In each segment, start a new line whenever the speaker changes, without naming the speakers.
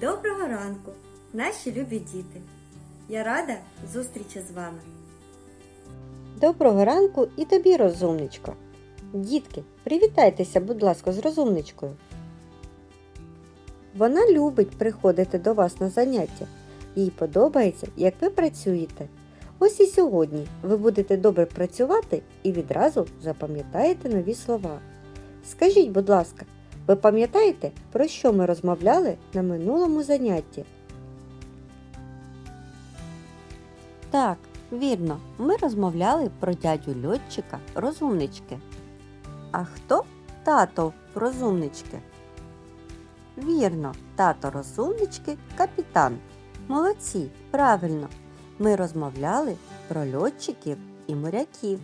Доброго ранку, наші любі діти! Я рада зустрічі з вами.
Доброго ранку і тобі, розумничко. Дітки, привітайтеся, будь ласка, з розумничкою. Вона любить приходити до вас на заняття. Їй подобається, як ви працюєте. Ось і сьогодні ви будете добре працювати і відразу запам'ятаєте нові слова. Скажіть, будь ласка, ви пам'ятаєте, про що ми розмовляли на минулому занятті? Так, вірно, ми розмовляли про дядю льотчика розумнички. А хто тато розумнички? Вірно, тато розумнички капітан. Молодці, правильно. Ми розмовляли про льотчиків і моряків.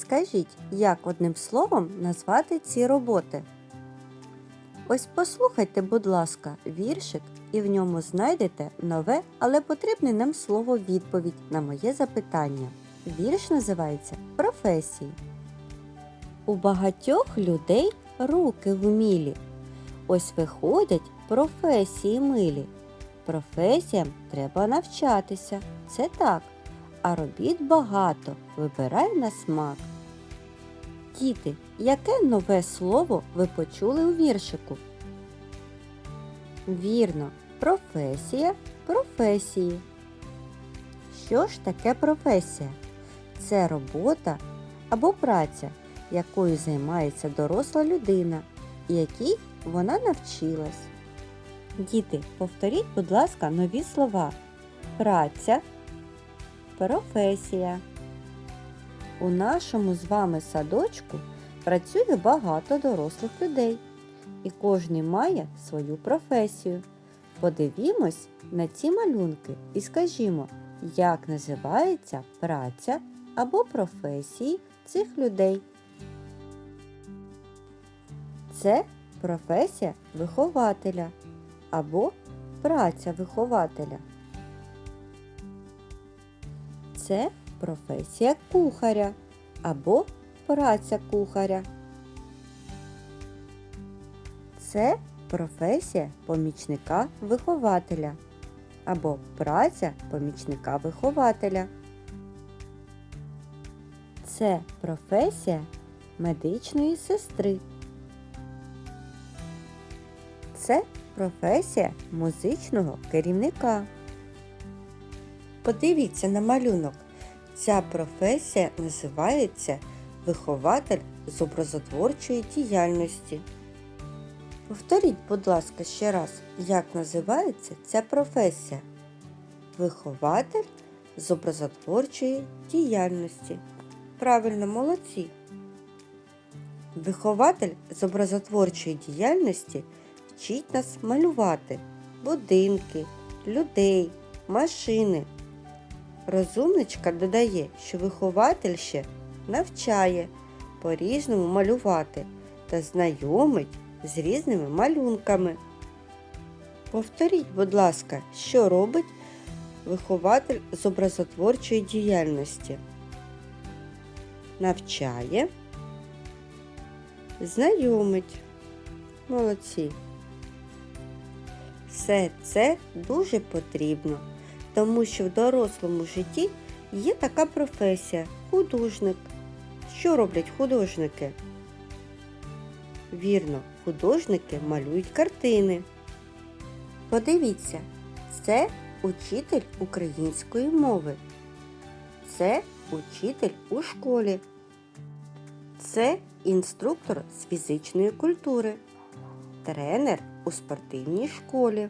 Скажіть, як одним словом назвати ці роботи? Ось послухайте, будь ласка, віршик і в ньому знайдете нове, але потрібне нам слово відповідь на моє запитання. Вірш називається Професії. У багатьох людей руки вмілі. Ось виходять професії милі. Професіям треба навчатися, це так. А робіт багато, вибирай на смак. Діти, яке нове слово ви почули у віршику? Вірно, професія, професії. Що ж таке професія? Це робота або праця, якою займається доросла людина, якій вона навчилась. Діти, повторіть, будь ласка, нові слова. Праця, професія. У нашому з вами садочку працює багато дорослих людей, і кожен має свою професію. Подивімось на ці малюнки і скажімо, як називається праця або професії цих людей. Це професія вихователя або праця вихователя. Це професія кухаря або праця кухаря. Це професія помічника вихователя або праця помічника вихователя. Це професія медичної сестри. Це професія музичного керівника. Подивіться на малюнок. Ця професія називається вихователь з образотворчої діяльності. Повторіть, будь ласка, ще раз, як називається ця професія? Вихователь з образотворчої діяльності. Правильно, молодці. Вихователь з образотворчої діяльності вчить нас малювати будинки, людей, машини. Розумничка додає, що вихователь ще навчає по-різному малювати та знайомить з різними малюнками. Повторіть, будь ласка, що робить вихователь з образотворчої діяльності? Навчає, знайомить. Молодці. Все це дуже потрібно, тому що в дорослому житті є така професія художник. Що роблять художники? Вірно, художники малюють картини. Подивіться, це учитель української мови. Це учитель у школі. Це інструктор з фізичної культури. Тренер у спортивній школі.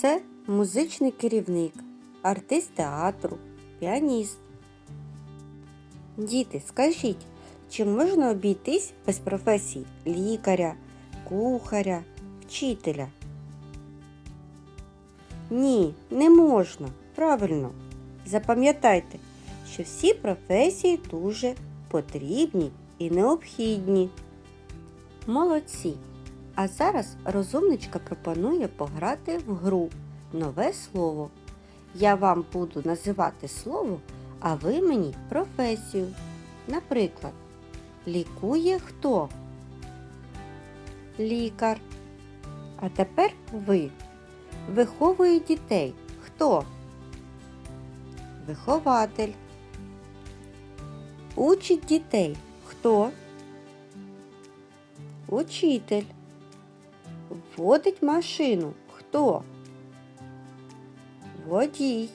Це музичний керівник, артист театру, піаніст. Діти, скажіть, чи можна обійтись без професій лікаря, кухаря, вчителя? Ні, не можна. Правильно. Запам'ятайте, що всі професії дуже потрібні і необхідні. Молодці! А зараз розумничка пропонує пограти в гру нове слово. Я вам буду називати слово, а ви мені професію. Наприклад, лікує хто? Лікар. А тепер ви. Виховує дітей. Хто? Вихователь. Учить дітей. Хто? Учитель. Водить машину. Хто? Водій.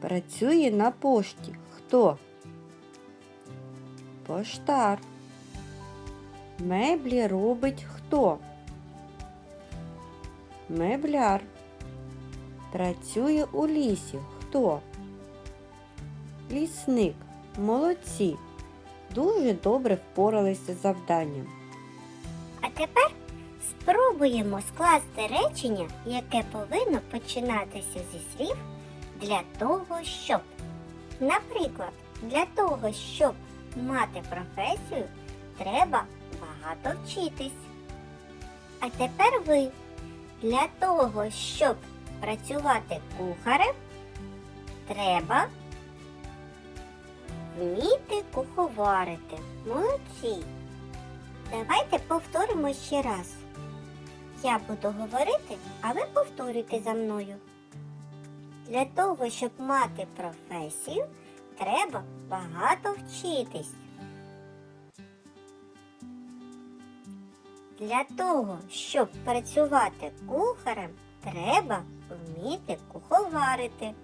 Працює на пошті. Хто? Поштар. Меблі робить хто? Мебляр. Працює у лісі. Хто? Лісник. Молодці. Дуже добре впоралися з завданням.
А тепер спробуємо скласти речення, яке повинно починатися зі слів для того, щоб. Наприклад, для того, щоб мати професію, треба багато вчитись. А тепер ви для того, щоб працювати кухарем, треба вміти куховарити. Молодці! Давайте повторимо ще раз. Я буду говорити, а ви повторюйте за мною. Для того, щоб мати професію, треба багато вчитись. Для того, щоб працювати кухарем, треба вміти куховарити.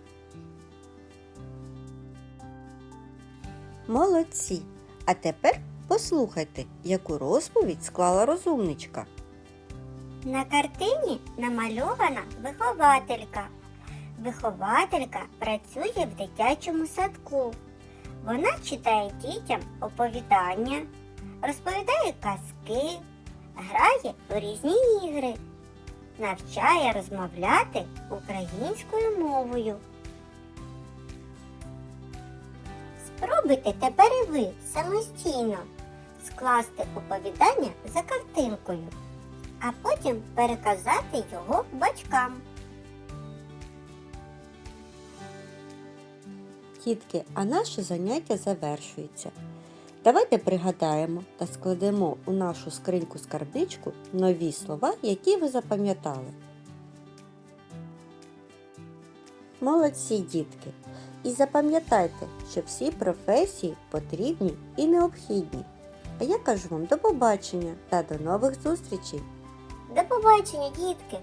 Молодці. А тепер послухайте, яку розповідь склала розумничка.
На картині намальована вихователька. Вихователька працює в дитячому садку. Вона читає дітям оповідання, розповідає казки, грає у різні ігри, навчає розмовляти українською мовою. Спробуйте тепер і ви самостійно скласти оповідання за картинкою а потім переказати його батькам.
Тітки, а наше заняття завершується. Давайте пригадаємо та складемо у нашу скриньку скарбничку нові слова, які ви запам'ятали. Молодці дітки! І запам'ятайте, що всі професії потрібні і необхідні. А я кажу вам до побачення та до нових зустрічей!
До побачення, дітки!